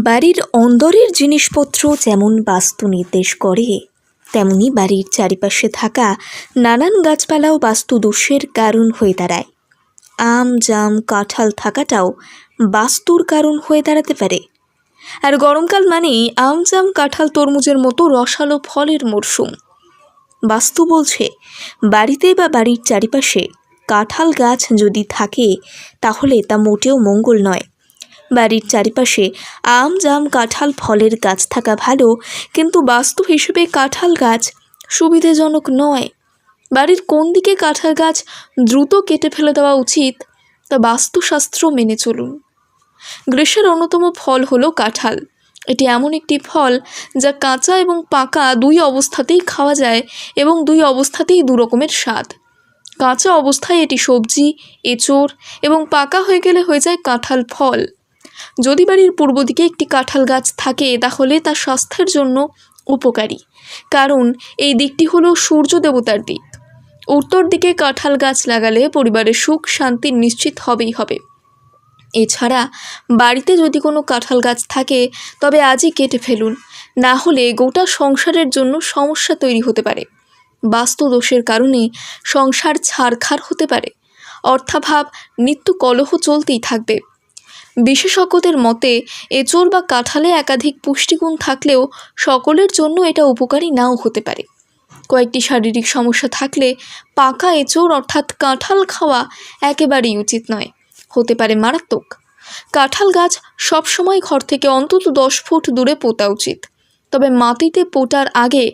বাড়ির অন্দরের জিনিসপত্র যেমন বাস্তু নির্দেশ করে, তেমনি বাড়ির চারিপাশে থাকা নানান গাছপালাও বাস্তু দোষের কারণ হয়ে দাঁড়ায়। আম, জাম, কাঁঠাল থাকাটাও বাস্তুর কারণ হয়ে দাঁড়াতে পারে। আর গরমকাল মানেই আম, জাম, কাঁঠাল, তরমুজের মতো রসালো ফলের মরশুম। বাস্তু বলছে, বাড়িতে বা বাড়ির চারিপাশে কাঁঠাল গাছ যদি থাকে, তাহলে তা মোটেও মঙ্গল নয়। বাড়ির চারিপাশে আম জাম কাঁঠাল ফলের গাছ থাকা ভালো, কিন্তু বাস্তু হিসেবে কাঁঠাল গাছ সুবিধাজনক নয়। বাড়ির কোন দিকে কাঁঠাল গাছ দ্রুত কেটে ফেলে দেওয়া উচিত, তা বাস্তুশাস্ত্র মেনে চলুন। গ্রীষ্মের অন্যতম ফল হলো কাঁঠাল। এটি এমন একটি ফল যা কাঁচা এবং পাকা দুই অবস্থাতেই খাওয়া যায় এবং দুই অবস্থাতেই দু রকমের স্বাদ। কাঁচা অবস্থায় এটি সবজি, এঁচোড় এবং পাকা হয়ে গেলে হয়ে যায় কাঁঠাল ফল। যদি বাড়ির পূর্ব দিকে একটি কাঁঠাল গাছ থাকে, তাহলে তা স্বাস্থ্যের জন্য উপকারী। কারণ, এই দিকটি হলো সূর্য দেবতার দিক। উত্তর দিকে কাঁঠাল গাছ লাগালে পরিবারের সুখ, শান্তি নিশ্চিত হবেই হবে। এছাড়া, বাড়িতে যদি কোনো কাঁঠাল গাছ থাকে, তবে আজই কেটে ফেলুন। না হলে গোটা সংসারের জন্য সমস্যা তৈরি হতে পারে। বাস্তু দোষের কারণে সংসার ছাড়খাড় হতে পারে। অর্থাভাব, নিত্য কলহ চলতেই থাকবে। বিশেষজ্ঞদের মতে এঁচোড় বা কাঁঠালে একাধিক পুষ্টিগুণ থাকলেও সকলের জন্য এটা উপকারী নাও হতে পারে। কয়েকটি শারীরিক সমস্যা থাকলে পাকা এঁচোড় অর্থাৎ কাঁঠাল খাওয়া একেবারেই উচিত নয়, হতে পারে মারাত্মক। কাঁঠাল গাছ সবসময় ঘর থেকে অন্তত দশ ফুট দূরে পোতা উচিত। তবে মাটিতে পোটার আগে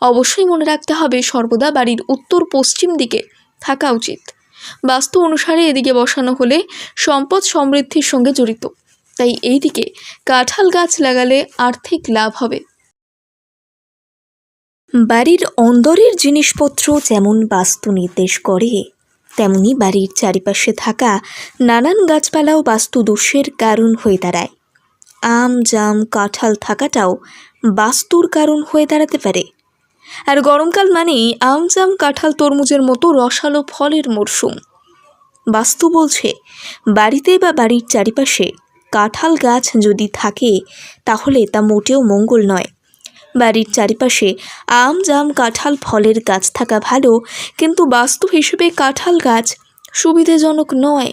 অবশ্যই মনে রাখতে হবে সর্বদা বাড়ির উত্তর পশ্চিম দিকে থাকা উচিত। বাস্তু অনুসারে এদিকে বসানো হলে সম্পদ সমৃদ্ধির সঙ্গে জড়িত। তাই এই দিকে কাঁঠাল গাছ লাগালে আর্থিক লাভ হবে। বাড়ির অন্দরের জিনিসপত্র যেমন বাস্তু নির্দেশ করে, তেমনি বাড়ির চারিপাশে থাকা নানান গাছপালাও বাস্তু দোষের কারণ হয়ে দাঁড়ায়। আম, জাম, কাঁঠাল থাকাটাও বাস্তুর কারণ হয়ে দাঁড়াতে পারে। আর গরমকাল মানেই আম জাম কাঁঠাল তরমুজের মতো রসালো ফলের মরশুম। বাস্তু বলছে, বাড়িতে বা বাড়ির চারিপাশে কাঁঠাল গাছ যদি থাকে, তাহলে তা মোটেও মঙ্গল নয়। বাড়ির চারিপাশে আম জাম কাঁঠাল ফলের গাছ থাকা ভালো, কিন্তু বাস্তু হিসেবে কাঁঠাল গাছ সুবিধাজনক নয়।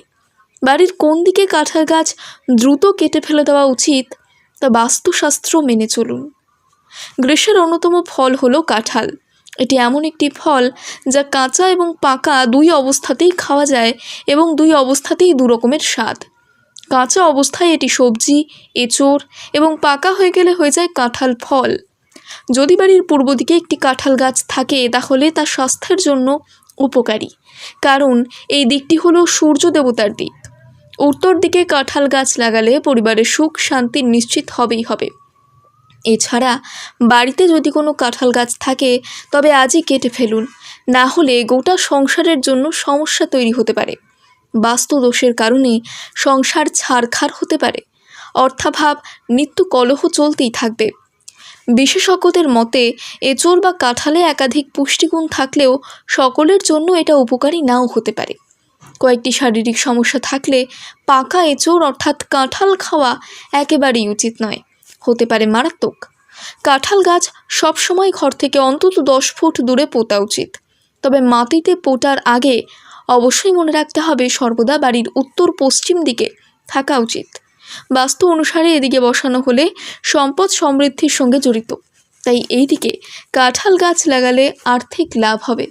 বাড়ির কোন দিকে কাঁঠাল গাছ দ্রুত কেটে ফেলে দেওয়া উচিত, তা বাস্তুশাস্ত্র মেনে চলুন। গ্রীষ্মের অন্যতম ফল হলো কাঁঠাল। এটি এমন একটি ফল যা কাঁচা এবং পাকা দুই অবস্থাতেই খাওয়া যায় এবং দুই অবস্থাতেই দু রকমের স্বাদ। কাঁচা অবস্থায় এটি সবজি, এঁচোড় এবং পাকা হয়ে গেলে হয়ে যায় কাঁঠাল ফল। যদি বাড়ির পূর্ব দিকে একটি কাঁঠাল গাছ থাকে, তাহলে তা স্বাস্থ্যের জন্য উপকারী। কারণ, এই দিকটি হলো সূর্য দেবতার দিক। উত্তর দিকে কাঁঠাল গাছ লাগালে পরিবারের সুখ, শান্তি নিশ্চিত হবেই হবে। এছাড়া বাড়িতে যদি কোনো কাঁঠাল গাছ থাকে, তবে আজই কেটে ফেলুন। না হলে গোটা সংসারের জন্য সমস্যা তৈরি হতে পারে। বাস্তু দোষের কারণে সংসার ছাড়খাড় হতে পারে। অর্থাভাব, নিত্য কলহ চলতেই থাকবে। বিশেষজ্ঞদের মতে, এঁচোড় বা কাঁঠালে একাধিক পুষ্টিগুণ থাকলেও সকলের জন্য এটা উপকারী নাও হতে পারে। কয়েকটি শারীরিক সমস্যা থাকলে পাকা এঁচোড় অর্থাৎ কাঁঠাল খাওয়া একেবারেই উচিত নয়। হতে পারে মারাত্মক। কাঁঠাল গাছ সবসময় ঘর থেকে অন্তত দশ ফুট দূরে পোতা উচিত। তবে মাটিতে পোটার আগে অবশ্যই মনে রাখতে হবে সর্বদা বাড়ির উত্তর পশ্চিম দিকে থাকা উচিত। বাস্তু অনুসারে এদিকে বসানো হলে সম্পদ সমৃদ্ধির সঙ্গে জড়িত। তাই এই দিকে কাঁঠাল গাছ লাগালে আর্থিক লাভ হবে।